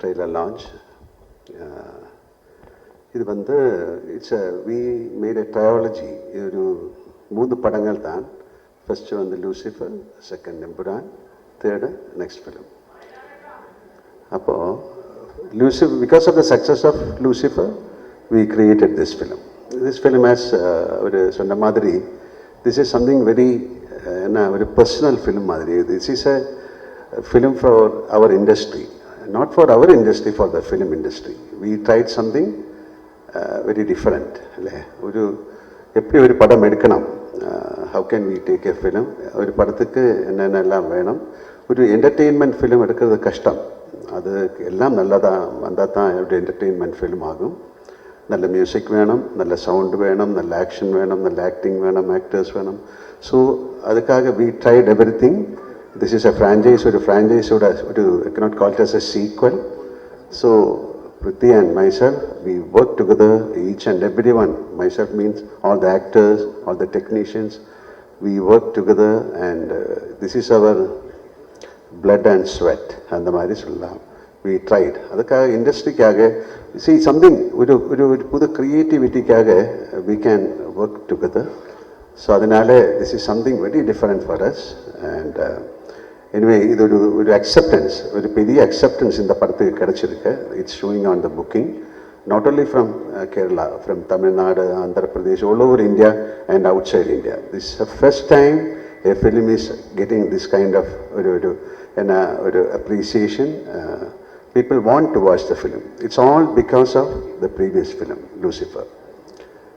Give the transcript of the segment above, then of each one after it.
trailer launch. Uh, இது வந்து it's a we made a trilogy இது ஒரு மூன்று படங்கள் தான். ஃபஸ்ட்டு வந்து Lucifer second Empuraan third next film அப்போது லூசிஃப் because of the success of Lucifer we created this film this film as ஒரு சொன்ன மாதிரி திஸ் இஸ் சம்திங் வெரி என்ன ஒரு பர்சனல் ஃபிலிம் மாதிரி. This is a film for our industry not for our industry for the film industry we tried something very different അല്ലേ ഒരു എപ്പോഴും ഒരു പടം എടുക്കണം how can we take a film ഒരു പടത്തേക്ക് എന്നെല്ലാം വേണം ഒരു എന്റർടெயின்மெண்ட் ஃபிலிம் எடுக்கிறது கஷ்டம் அது எல்லாம் நல்லதாக வந்தால் தான் எப்படி என்டர்டெயின்மெண்ட் ஃபிலிம் ஆகும் நல்ல மியூசிக் வேணும் நல்ல சவுண்டு வேணும் நல்ல ஆக்ஷன் வேணும் நல்ல ஆக்டிங் வேணும் ஆக்டர்ஸ் வேணும் ஸோ அதுக்காக we tried everything this is a franchise or a ഒരു I cannot call it as a sequel. So, Prithi and myself, we work together, each and every one. Myself means all the actors, all the technicians. We work together, and uh, this is our blood and sweat. And the Maris We tried. അതൊക്കെ ഇൻഡസ്ട്രിക്കാകെ C something ഒരു ഒരു ഒരു പുതു ക്രിയേറ്റിവിറ്റിക്കാകെ we can work together so അതിനാലെ this is something very different for us and anyway இது ஒரு ஒரு acceptance ஒரு பெரிய அக்செப்டன்ஸ் இந்த படத்துக்கு கிடைச்சிருக்கு it's showing on the booking not only from Kerala from Tamil Nadu Andhra Pradesh all over India and outside India this first time a film is getting this kind of ஒரு ஒரு என்ன ஒரு appreciation people want to watch the film it's all because of the previous film Lucifer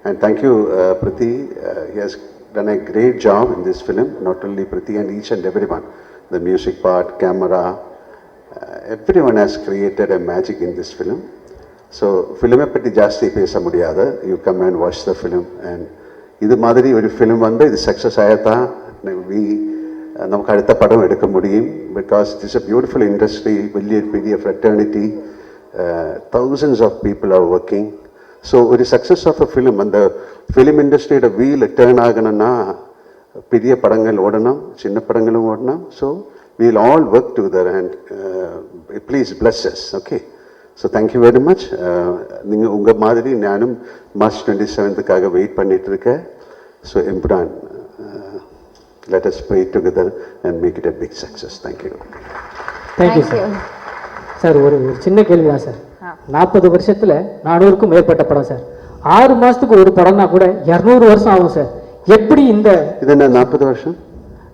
And thank you, uh, Priti. Uh, he has done a great job in this film, not only Priti and each and everyone. the music part, camera. Uh, everyone has created a magic in this film. So, film petti jasti pesa mudiyadu. You come and watch the film. And idu madri oru film vandu idu success ayatha. We uh, namukku adutha padam edukka mudiyum because is a beautiful industry, vellu periya fraternity. Uh, thousands of people are working. So, oru success of a film and the film industry the wheel turn aganana பெரிய படங்கள் ஓடணும் சின்ன படங்களும் ஓடணும். So we'll all work together and please blesses okay so thank you very much நீங்கள் உங்கள் மாதிரி நானும் மார்ச் டுவெண்ட்டி செவன்த்துக்காக வெயிட் பண்ணிட்டு இருக்கேன் so Empuraan let us pray together and make it a big success. Thank you. Thank you sir sir ஒரு ஒரு சின்ன கேள்வி தான் சார் நாற்பது வருஷத்துல நானூறுக்கும் மேற்பட்ட படம் சார் ஆறு மாசத்துக்கு ஒரு படம்னா கூட இரநூறு வருஷம் ஆகும் சார் எப்படி இந்த இது என்ன நாற்பது வருஷம்?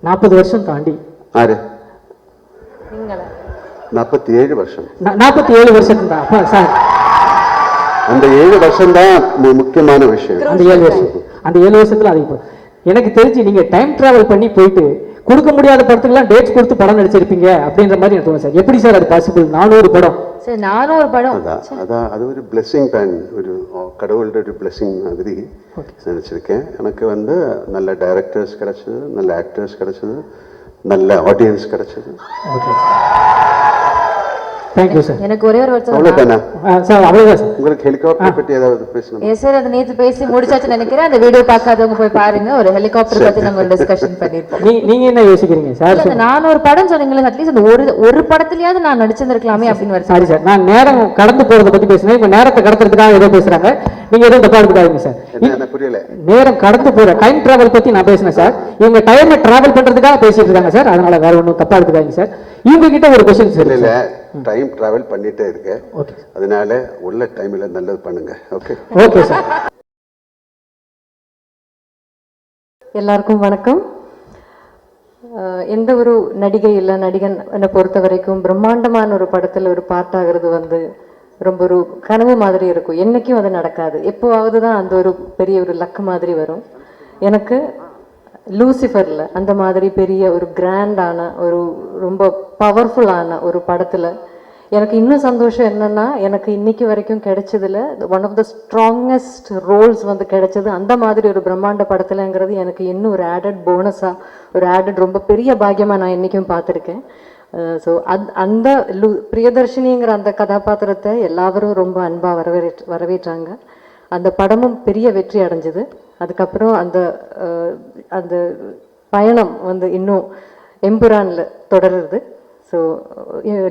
நாற்பது வருஷம் தாண்டி. ஆறு. நீங்களா நாற்பத்தி ஏழு வருஷம். நாற்பத்தி ஏழு வருஷத்துக்கு தான் சார். அந்த ஏழு வருஷம் தான் முக்கியமான விஷயம். அந்த ஏழு வருஷம். அந்த ஏழு வருஷத்துல அது இப்போ எனக்கு தெரிஞ்சு நீங்க டைம் டிராவல் பண்ணி போயிட்டு கொடுக்க முடியாத படத்துக்குலாம் டேட்ஸ் கொடுத்து படம் நடிச்சிருப்பீங்க அப்படின்ற மாதிரி எனக்கு தோணும் சார். எப்படி சார் அது பாசிபிள் நானூறு படம். சரி நானும் ஒரு படம். அதான் அதான் அது ஒரு பிளெஸ்ஸிங் தான் ஒரு கடவுளோட ஒரு பிளெஸ்ஸிங் மாதிரி நினச்சிருக்கேன் எனக்கு வந்து நல்ல டைரக்டர்ஸ் கிடைச்சது நல்ல ஆக்டர்ஸ் கிடைச்சது நல்ல ஆடியன்ஸ் கிடைச்சது. ஓகே தேங்க்யூ சார் எனக்கு ஒரே ஒரு வருஷம் சார் அவ்வளோதான் சார். உங்களுக்கு ஹெலிகாப்டர் பற்றி ஏதாவது பேசணும்? எஸ் சார் அது நேத்து பேசி முடிச்சாச்சு நினைக்கிறேன். அந்த வீடியோ பார்க்காதவங்க போய் பாருங்க. ஒரு ஹெலிகாப்டர் பத்தி நம்ம டிஸ்கஷன் பண்ணிருப்போம். நீ நீங்க என்ன யோசிக்கிறீங்க சார்? நான் ஒரு படம் சொன்னீங்களே அட்லீஸ்ட் அந்த ஒரு ஒரு படத்துலயாவது நான் நடிச்சிருந்திருக்கலாமே அப்படின்னு வருது சாரி சார் நான் நேரம் கடந்து போறதை பத்தி பேசுனேன் இப்ப நேரத்தை கடத்துறதுக்காக ஏதோ பேசுறாங்க. நீங்க எதுவும் தப்பா எடுத்துக்காதீங்க சார் புரியல. நேரம் கடந்து போற டைம் டிராவல் பத்தி நான் பேசினேன் சார் இவங்க டைமை டிராவல் பண்றதுக்காக பேசிட்டு இருக்காங்க சார் அதனால வேற ஒன்றும் தப்பா எடுத்துக்காதீங்க சார் இவங்க கிட்ட ஒரு கொஸ்டின் சார் இல்ல. டைம் டிராவல் பண்ணிட்டே இருக்கேன். ஓகே அதனால உள்ள டைம்ல நல்லது பண்ணுங்க. Okay okay sir. எல்லாருக்கும் வணக்கம். எந்த ஒரு நடிகை இல்லை நடிகன் என்னை பொறுத்த வரைக்கும் பிரம்மாண்டமான ஒரு படத்தில் ஒரு பார்ட் ஆகிறது வந்து ரொம்ப ஒரு கனவு மாதிரி இருக்கும். என்னைக்கும் அது நடக்காது. எப்போவாவது தான் அந்த ஒரு பெரிய ஒரு லக்கு மாதிரி வரும். எனக்கு லூசிஃபரில் அந்த மாதிரி பெரிய ஒரு கிராண்டான ஒரு ரொம்ப பவர்ஃபுல்லான ஒரு படத்தில் எனக்கு இன்னும் சந்தோஷம் என்னென்னா எனக்கு இன்னைக்கு வரைக்கும் கிடைச்சதில் one of the strongest roles வந்து கிடைச்சது அந்த மாதிரி ஒரு பிரம்மாண்ட படத்துலங்கிறது எனக்கு இன்னும் ஒரு ஆடட் போனஸாக ஒரு ஆடட் ரொம்ப பெரிய பாக்கியமாக நான் இன்றைக்கும் பார்த்துருக்கேன். ஸோ அந் அந்த லு பிரியதர்ஷினிங்கிற அந்த கதாபாத்திரத்தை எல்லாரும் ரொம்ப அன்பாக வரவேற் வரவேற்றாங்க. அந்த படமும் பெரிய வெற்றி அடைஞ்சது. அதுக்கப்புறம் அந்த அந்த பயணம் வந்து இன்னும் எம்புரானில் தொடருது. ஸோ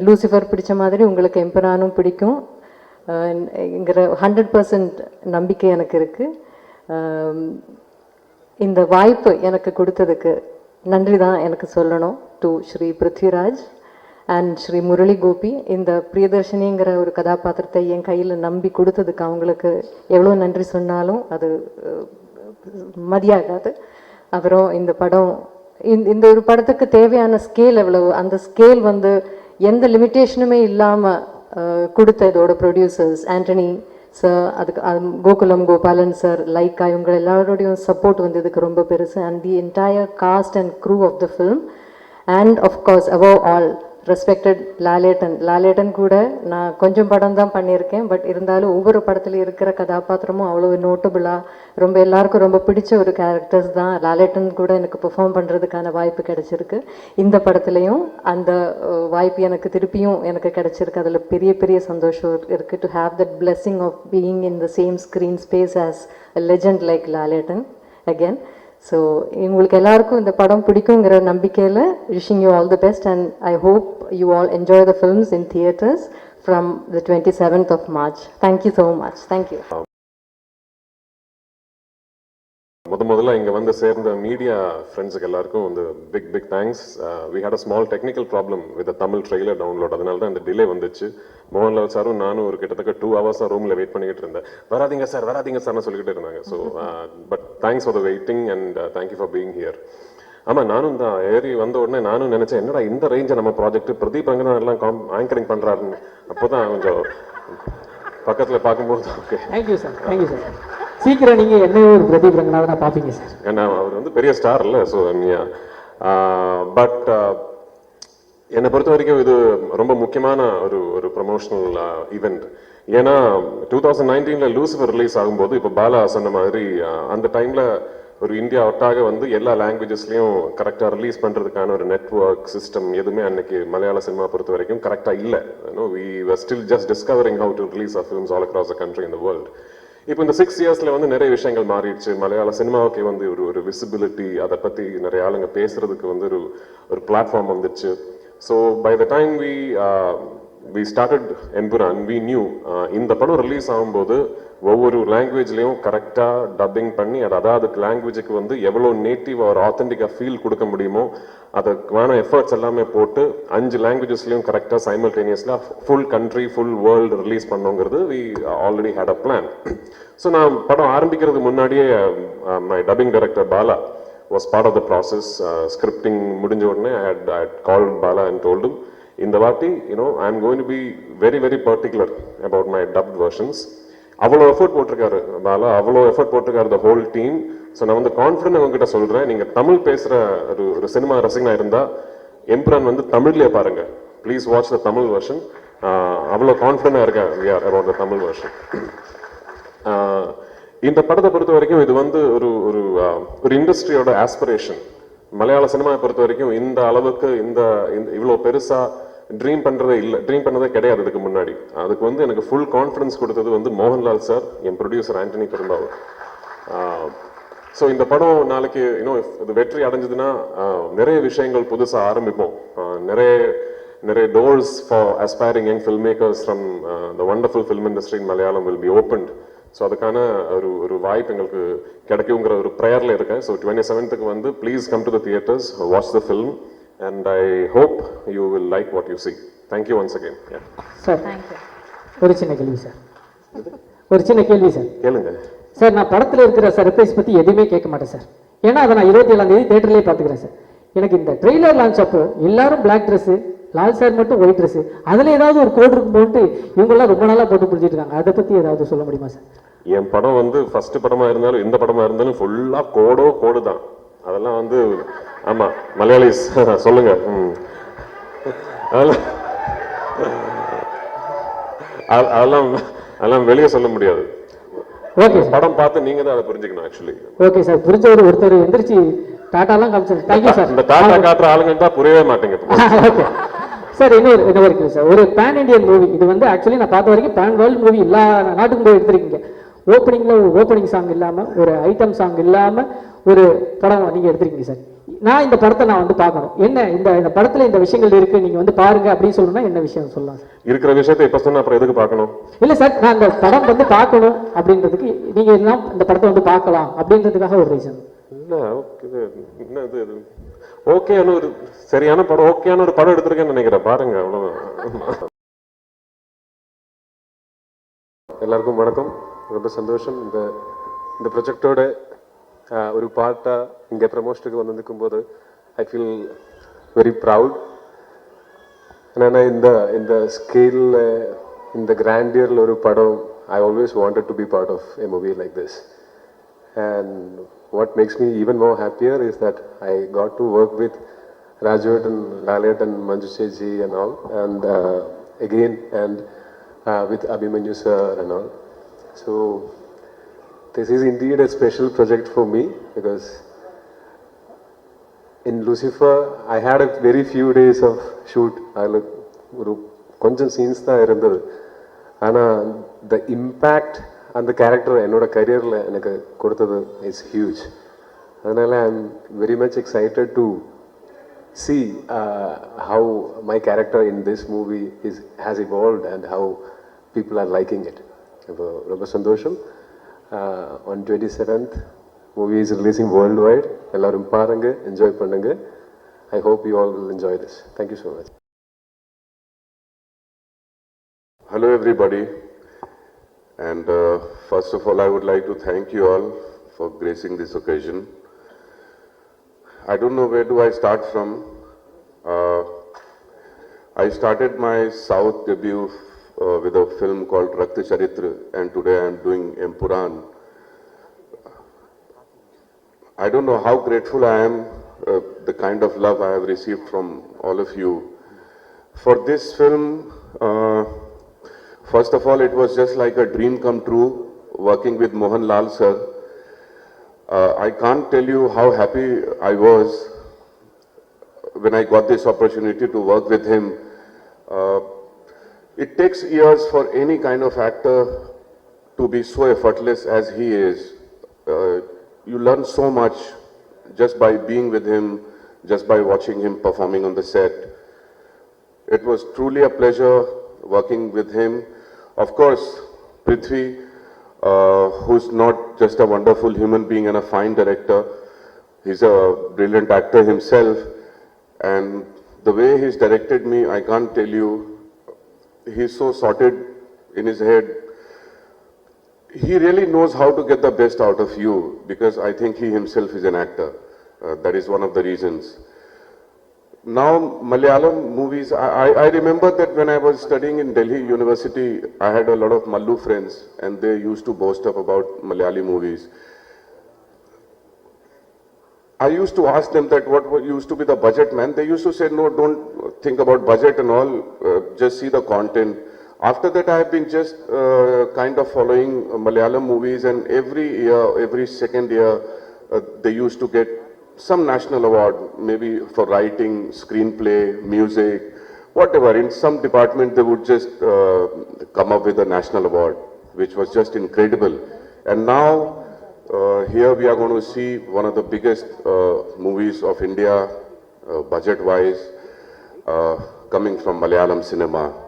லூசிஃபர் பிடிச்ச மாதிரி உங்களுக்கு எம்புரானும் பிடிக்கும். இங்கிற ஹண்ட்ரட் பர்சன்ட் நம்பிக்கை எனக்கு இருக்குது இந்த வாய்ப்பு எனக்கு கொடுத்ததுக்கு நன்றி தான் எனக்கு சொல்லணும் டு ஸ்ரீ பிருத்விராஜ். அண்ட் ஸ்ரீ முரளி கோபி இந்த பிரியதர்ஷினிங்கிற ஒரு கதாபாத்திரத்தை என் கையில் நம்பி கொடுத்ததுக்கு அவங்களுக்கு எவ்வளோ நன்றி சொன்னாலும் அது மதியாகாது. அப்புறம் இந்த படம் இந்த இந்த ஒரு படத்துக்கு தேவையான ஸ்கேல் எவ்வளவு அந்த ஸ்கேல் வந்து எந்த லிமிட்டேஷனுமே இல்லாமல் கொடுத்த இதோட ப்ரொடியூசர்ஸ் ஆண்டனி சார் அதுக்கு கோகுலம் கோபாலன் சார் லைக்கா இவங்க எல்லாரோடையும் சப்போர்ட் வந்து இதுக்கு ரொம்ப பெருசு. And the entire cast and crew of the film and of course above all respected Lalettan Lalettan கூட நான் கொஞ்சம் படம் தான் பண்ணியிருக்கேன் பட் இருந்தாலும் ஒவ்வொரு படத்தில் இருக்கிற கதாபாத்திரமும் அவ்வளோ நோட்டபுளாக ரொம்ப எல்லாருக்கும் ரொம்ப பிடிச்ச ஒரு கேரக்டர்ஸ் தான். லாலேட்டன் கூட எனக்கு பெர்ஃபார்ம் பண்ணுறதுக்கான வாய்ப்பு கிடைச்சிருக்கு. இந்த படத்துலையும் அந்த வாய்ப்பு எனக்கு திருப்பியும் எனக்கு கிடைச்சிருக்கு. அதில் பெரிய பெரிய சந்தோஷம் இருக்குது to have that blessing of being in the same screen space as legend like Lalettan again so உங்களுக்கு எல்லாருக்கும் இந்த படம் பிடிக்குங்கிற நம்பிக்கையில் wishing you all the best and I hope you all enjoy the films in theatres from the twenty seventh of March thank you so much thank you முத முதல்ல இங்கே வந்து சேர்ந்த மீடியா ஃப்ரெண்ட்ஸுக்கு எல்லாருக்கும் வந்து big big thanks we had a small technical problem with Tamil trailer download அதனால தான் இந்த டிலே வந்துச்சு. மோகன்லால் சாரும் நானும் ஒரு கிட்டத்தட்ட டூ ஹவர்ஸாக ரூமில் வெயிட் பண்ணிக்கிட்டு இருந்தேன். வராதீங்க சார் வராதீங்க சார்னு சொல்லிக்கிட்டு இருந்தாங்க. So but thanks for the waiting and thank you for being here ஆமாம் நானும் தான் ஏறி வந்த உடனே நானும் நினச்சேன் என்னடா இந்த ரேஞ்சை நம்ம ப்ராஜெக்ட் பிரதீப் ரங்கநாத் எல்லாம் காம் ஆங்கரிங் பண்ணுறாருன்னு அப்போ தான் கொஞ்சம் பக்கத்தில் பார்க்கும்போது okay thank you sir thank you sir சீக்கிரம் நீங்கள் என்னையும் ஒரு பிரதீப் ரங்கநாதனா பார்ப்பீங்க சார். ஏன்னா அவர் வந்து பெரிய ஸ்டார் இல்லை ஸோ பட் என்னை பொறுத்த வரைக்கும் இது ரொம்ப முக்கியமான ஒரு ஒரு ப்ரமோஷனல் ஈவெண்ட் ஏன்னா டூ தௌசண்ட் நைன்டீனில் லூசிஃபர் ரிலீஸ் ஆகும்போது இப்போ பாலா சொன்ன மாதிரி அந்த டைமில் ஒரு இந்தியா ஒட்டாக வந்து எல்லா லாங்குவேஜஸ்லையும் கரெக்டாக ரிலீஸ் பண்ணுறதுக்கான ஒரு நெட்ஒர்க் சிஸ்டம் எதுவுமே அன்னைக்கு மலையாள சினிமா பொறுத்த வரைக்கும் கரெக்டாக இல்லை. We still just discovering how to release of films all across the country in the world. இப்போ இந்த சிக்ஸ் இயர்ஸ்ல வந்து நிறைய விஷயங்கள் மாறிடுச்சு. மலையாள சினிமாவுக்கு வந்து ஒரு ஒரு விசிபிலிட்டி அதை பத்தி நிறைய ஆளுங்க பேசுறதுக்கு வந்து ஒரு ஒரு பிளாட்ஃபார்ம் வந்துச்சு so by the time we we started Empuraan we knew இந்த படம் ரிலீஸ் ஆகும்போது ஒவ்வொரு லாங்குவேஜ்லையும் கரெக்டாக டப்பிங் பண்ணி அது அதாவது லாங்குவேஜுக்கு வந்து எவ்வளோ நேட்டிவ் ஒரு ஆத்தென்டிக்காக ஃபீல் கொடுக்க முடியுமோ அதுக்கான எஃபர்ட்ஸ் எல்லாமே போட்டு அஞ்சு லாங்குவேஜஸ்லையும் கரெக்டாக சைமல்டேனியஸில் full country full world release பண்ணோங்கிறது we already had a plan so நான் படம் ஆரம்பிக்கிறதுக்கு முன்னாடியே my dubbing director Bala was part of the process scripting முடிஞ்ச உடனே I had I call Bala and டோல்டும் இந்த வாட்டி you know I am going to be very very particular about my dubbed versions அவ்வளோ effort போட்டிருக்காரு. பாலா அவ்வளோ effort போட்டிருக்காரு the whole team so நான் வந்து கான்ஃபிடென்ட் உங்ககிட்ட சொல்கிறேன் நீங்கள் தமிழ் பேசுகிற ஒரு ஒரு சினிமா ரசிகனாக இருந்தால் எம்ப்ரான் வந்து தமிழ்லேயே பாருங்க. Please watch the Tamil version அவ்வளோ கான்ஃபிடண்டாக இருக்கேன் we are about the Tamil version ah இந்த படத்தை பொறுத்த வரைக்கும் இது வந்து ஒரு ஒரு ஒரு இண்டஸ்ட்ரியோட ஆஸ்பிரேஷன் மலையாள சினிமாவை பொறுத்த வரைக்கும் இந்த அளவுக்கு இந்த இந்த இவ்வளோ பெருசா ட்ரீம் பண்ணுறதே இல்லை. ட்ரீம் பண்ணதே கிடையாது அதுக்கு முன்னாடி. அதுக்கு வந்து எனக்கு ஃபுல் கான்ஃபிடன்ஸ் கொடுத்தது வந்து மோகன்லால் சார் என் ப்ரொடியூசர் ஆண்டனி பெரும்பாவூர். ஸோ இந்த படம் நாளைக்கு இன்னும் இது வெற்றி அடைஞ்சதுன்னா நிறைய விஷயங்கள் புதுசாக ஆரம்பிப்போம். நிறைய நிறைய doors for aspiring young film makers from the wonderful film industry in Malayalam will be opened so அதுக்கான ஒரு ஒரு வாய்ப்பு எங்களுக்கு கிடைக்குங்கிற ஒரு ப்ரேயரில் இருக்கேன். ஸோ டுவெண்ட்டி செவன்த்துக்கு வந்து please come to the theatres watch the film and I hope you will like what you see thank you once again sir ஒரு சின்ன கேள்வி சார் ஒரு சின்ன கேள்வி சார் கேளுங்க. சார் நான் படத்தில் இருக்கிற சர்ப்ரைஸ் பற்றி எதுவுமே கேட்க மாட்டேன் சார் ஏன்னா அதை நான் இருபத்தி ஏழாம் தேதி தேட்டர்லேயே பார்த்துக்கிறேன் சார் எனக்கு இந்த ட்ரெய்லர் லான்ச் அப்போ எல்லாரும் பிளாக் ட்ரெஸ்ஸு லால் சார் மட்டும் ஒயிட் ட்ரெஸ்ஸு அதில் ஏதாவது ஒரு கோட் இருக்கும் போட்டு இவங்கெல்லாம் ரொம்ப நாளாக போட்டு பிடிச்சிட்டு இருக்காங்க அதை பற்றி ஏதாவது சொல்ல முடியுமா சார் என் படம் வந்து ஃபர்ஸ்ட் படமா இருந்தாலும் எந்த படமா இருந்தாலும் ஃபுல்லா கோடோ கோடு தான். அதெல்லாம் வந்து ஆமா மலையாளிஸ். சொல்லுங்க. ம். அதெல்லாம் அதெல்லாம் வெளியே சொல்ல முடியாது. ஓகே படம் பார்த்து நீங்க தான் அதை புரிஞ்சுக்கணும் ஆக்சுவலி ஓகே சார். புரிஞ்சவர் ஒருத்தர் எந்திரிச்சு டாட்டாலாம் காமிச்சார். தேங்க்யூ சார் இந்த டாட்டா காட்டுற ஆளுங்க தான் புரியவே மாட்டேங்க ஓகே. சார் இன்னொரு இன்னொரு கேள்வி சார் ஒரு பேன் இண்டியன் மூவி இது வந்து ஆக்சுவலி நான் பார்த்த வரைக்கும் பேன் வேர்ல்டு மூவி எல்லா நாட்டுக்கும் போய் எடுத்திருக்கீங்க. ஓப்பனிங்கில் ஒரு ஓப்பனிங் சாங் இல்லாமல் ஒரு ஐட்டம் சாங் இல்லாமல் ஒரு படம் நீங்கள் எடுத்திருக்கீங்க சார். நான் இந்த படத்தை நான் வந்து பார்க்கணும். என்ன? இந்த இந்த படத்தில் இந்த விஷயங்கள் இருக்குது நீங்கள் வந்து பாருங்க அப்படின்னு சொல்லணும்னா என்ன விஷயம் சொல்லலாம்? இருக்கிற விஷயத்தை இப்ப சொன்னா அப்புறம் எதுக்கு பார்க்கணும்? இல்லை சார் நான் இந்த படம் வந்து பார்க்கணும் அப்படின்றதுக்கு நீங்கள் என்ன இந்த படத்தை வந்து பார்க்கலாம் அப்படின்றதுக்காக ஒரு ரீசன் இல்ல ஓகே இது என்ன இது ஓகேயான ஒரு சரியான படம் ஓகேயான ஒரு படம் எடுத்திருக்கேன்னு நினைக்கிறேன். பாருங்க அவ்வளவுதான். எல்லாருக்கும் வணக்கம். ரொம்ப சந்தோஷம். இந்த இந்த ப்ரொஜெக்டோட ஒரு பார்ட்டாக இங்கே ப்ரமோஷனுக்கு வந்து நிற்கும்போது ஐ ஃபீல் வெரி ப்ரவுட் ஏன்னா இந்த இந்த ஸ்கேலில் இந்த கிராண்டியரில் ஒரு படம் I always wanted to be part of a movie like this And what makes me even more happier is that I got to work with Rajat and Lalit and Manju Seji and all, and uh, again, and uh, with Abhimanyu sir and all. So, this is indeed a special project for me because in Lucifer, I had a very few days of shoot. அதில் ஒரு கொஞ்சம் scenes தான் இருந்தது ஆனால் the impact அந்த character என்னோட கரியரில் எனக்கு கொடுத்தது இஸ் ஹியூஜ் அதனால் I am very much excited to see uh, how my character in this movie is has evolved and how people are liking it. இப்போ ரொம்ப சந்தோஷம் On twenty seventh movie is releasing worldwide எல்லாரும் பாருங்க enjoy பண்ணுங்க I hope you all will enjoy this thank you so much Hello, everybody. And uh, first of all, I would like to thank you all for gracing this occasion. I don't know where do I start from. Uh, I started my South debut uh, with a film called Rakta Charitra, and today I am doing Empuran. I don't know how grateful I am, uh, the kind of love I have received from all of you. For this film, uh, first of all, it was just like a dream come true working with Mohan Lal sir. Uh, I can't tell you how happy I was when I got this opportunity to work with him. Uh, it takes years for any kind of actor to be so effortless as he is. Uh, you learn so much just by being with him, just by watching him performing on the set. It was truly a pleasure working with him. Of course, Prithvi, uh, who's not just a wonderful human being and a fine director, he's a brilliant actor himself. And the way he's directed me, I can't tell you, he's so sorted in his head. He really knows how to get the best out of you because I think he himself is an actor. Uh, that is one of the reasons. Now, Malayalam movies, I, I, remember that when I was studying in Delhi University, I had a lot of Mallu friends and they used to boast up about Malayali movies. I used to ask them that what, used to be the budget, man. They used to say, no, don't think about budget and all, uh, just see the content. After that, I have been just uh, kind of following Malayalam movies, and every year, every second year, uh, they used to get some national award, maybe for writing, screenplay, music, whatever. In some department, they would just uh, come up with a national award, which was just incredible. And now, here we are going to see one of the biggest uh, movies of India, uh, budget-wise, uh, coming from Malayalam cinema.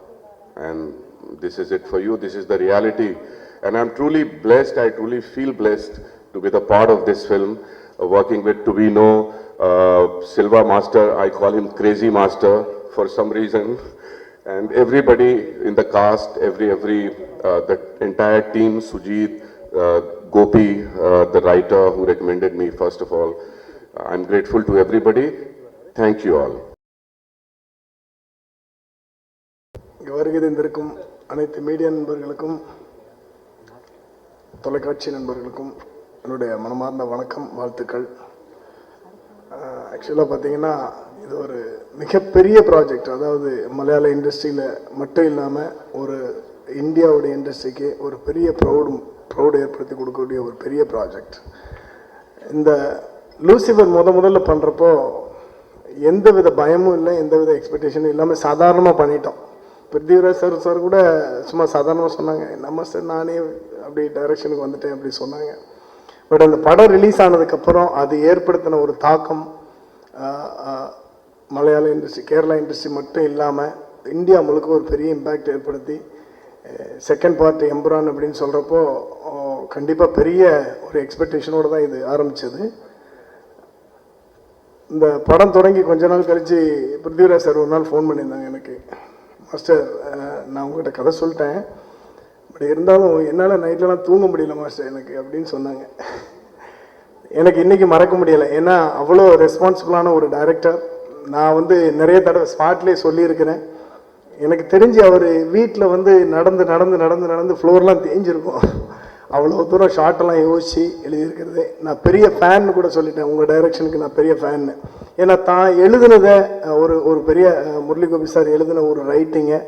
And this is it for you. This is the reality. And I'm truly blessed. I truly feel blessed to be the part of this film, uh, working with Tuvino, uh, Silva Master. I call him Crazy Master for some reason. And everybody in the cast, every, every, uh, the entire team, Sujit, uh, Gopi, uh, the writer who recommended me, first of all. I'm grateful to everybody. Thank you all. இங்கே வருகை தந்திருக்கும் அனைத்து media நண்பர்களுக்கும் தொலைக்காட்சி நண்பர்களுக்கும் என்னுடைய மனமார்ந்த வணக்கம் வாழ்த்துக்கள் uh, ஆக்சுவலாக பார்த்தீங்கன்னா இது ஒரு மிகப்பெரிய ப்ராஜெக்ட் அதாவது மலையாள இண்டஸ்ட்ரியில் மட்டும் இல்லாமல் ஒரு இந்தியாவுடைய இண்டஸ்ட்ரிக்கு ஒரு பெரிய ப்ரௌடும் ப்ரௌடு ஏற்படுத்தி கொடுக்கக்கூடிய ஒரு பெரிய ப்ராஜெக்ட் இந்த லூசிஃபர் முத முதல்ல பண்ணுறப்போ எந்த வித பயமும் இல்லை எந்த வித எக்ஸ்பெக்டேஷனும் இல்லாமல் சாதாரணமாக பண்ணிட்டோம். பிருத்திவிராஜ் சார் சார் கூட சும்மா சாதாரணமாக சொன்னாங்க நம்ம சார் நானே அப்படி டைரக்ஷனுக்கு வந்துட்டேன் அப்படி சொன்னாங்க. பட் அந்த படம் ரிலீஸ் ஆனதுக்கப்புறம் அது ஏற்படுத்தின ஒரு தாக்கம் மலையாள இண்டஸ்ட்ரி கேரளா இண்டஸ்ட்ரி மட்டும் இல்லாமல் இந்தியா முழுக்க ஒரு பெரிய இம்பேக்ட் ஏற்படுத்தி செகண்ட் பார்ட் எம்புரான் அப்படின்னு சொல்கிறப்போ கண்டிப்பாக பெரிய ஒரு எக்ஸ்பெக்டேஷனோடு தான் இது ஆரம்பித்தது இந்த படம் தொடங்கி கொஞ்ச நாள் கழித்து பிருத்திவிராஜ் சார் ஒரு நாள் ஃபோன் பண்ணியிருந்தாங்க எனக்கு. மாஸ்டர் நான் உங்கள்கிட்ட கதை சொல்லிட்டேன். பட் இருந்தாலும் என்னால் நைட்லலாம் தூங்க முடியல மாஸ்டர் எனக்கு அப்படின்னு சொன்னாங்க. எனக்கு இன்றைக்கி மறக்க முடியலை. ஏன்னா அவ்வளோ ரெஸ்பான்சிபிளான ஒரு டைரக்டர் நான் வந்து நிறைய தடவை ஸ்பாட்லேயே சொல்லியிருக்கிறேன். எனக்கு தெரிஞ்சு அவர் வீட்டில் வந்து நடந்து நடந்து நடந்து நடந்து ஃப்ளோர்லாம் தேஞ்சிருக்கும். அவ்வளோ தூரம் ஷார்ட்டெல்லாம் யோசித்து எழுதியிருக்கிறது. நான் பெரிய ஃபேன்னு கூட சொல்லிட்டேன். உங்கள் டைரக்ஷனுக்கு நான் பெரிய ஃபேன்னு ஏன்னா தான் எழுதுனதை ஒரு ஒரு பெரிய முரளி கோபி சார் எழுதின ஒரு ரைட்டிங்கை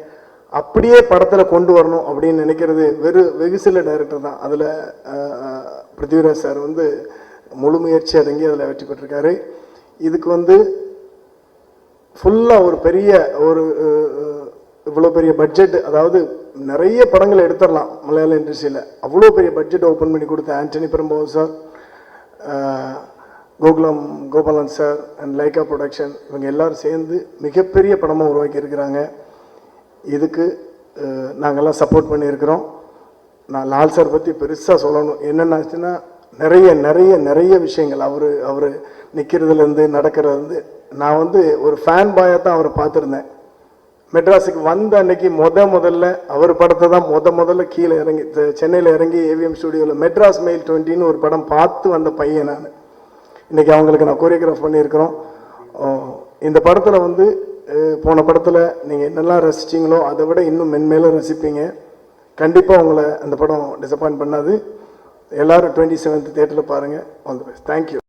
அப்படியே படத்தில் கொண்டு வரணும் அப்படின்னு நினைக்கிறது வெறு வெகு சில டைரக்டர் தான். அதில் பிருத்திவிராஜ் சார் வந்து முழு முயற்சி அடங்கி அதில் வெற்றி பெற்றிருக்காரு. இதுக்கு வந்து ஃபுல்லாக ஒரு பெரிய ஒரு இவ்வளோ பெரிய பட்ஜெட் அதாவது நிறைய படங்களை எடுத்துடலாம் மலையாள இண்டஸ்ட்ரியில். அவ்வளோ பெரிய பட்ஜெட் ஓப்பன் பண்ணி கொடுத்த Antony Perumbavoor sir Gokulam Gopalan sir and Lyca production இவங்க எல்லாரும் சேர்ந்து மிகப்பெரிய படமாக உருவாக்கி இருக்கிறாங்க. இதுக்கு நாங்கள்லாம் நாங்கெல்லாம் சப்போர்ட் பண்ணியிருக்கிறோம். நான் லால் சார் பற்றி பெருசாக சொல்லணும். என்னென்னாச்சுன்னா நிறைய நிறைய நிறைய விஷயங்கள். அவர் அவர் நிற்கிறதுலேருந்து நடக்கிறதுலேருந்து நான் வந்து ஒரு ஃபேன் பாயாக தான் அவரை பார்த்துருந்தேன். மெட்ராஸுக்கு வந்த அன்னைக்கு முத முதல்ல அவர் படத்தை தான் முத முதல்ல கீழே இறங்கி சென்னையில் இறங்கி ஏவிஎம் ஸ்டுடியோவில் மெட்ராஸ் மெயில் டுவெண்ட்டின்னு ஒரு படம் பார்த்து வந்த பையன் நான். இன்னைக்கு அவங்களுக்கு நான் கோரியோகிராஃப் பண்ணியிருக்கிறோம். இந்த படத்தில் வந்து போன படத்தில் நீங்கள் என்னெல்லாம் ரசிச்சிங்களோ அதை விட இன்னும் மென்மேலும் ரசிப்பீங்க. கண்டிப்பாக உங்களை அந்த படம் டிசப்பாயின்ட் பண்ணாது. எல்லோரும் டுவெண்ட்டி செவன்த் தேட்டரில் பாருங்கள் ஆல் தி பெஸ்ட். தேங்க்யூ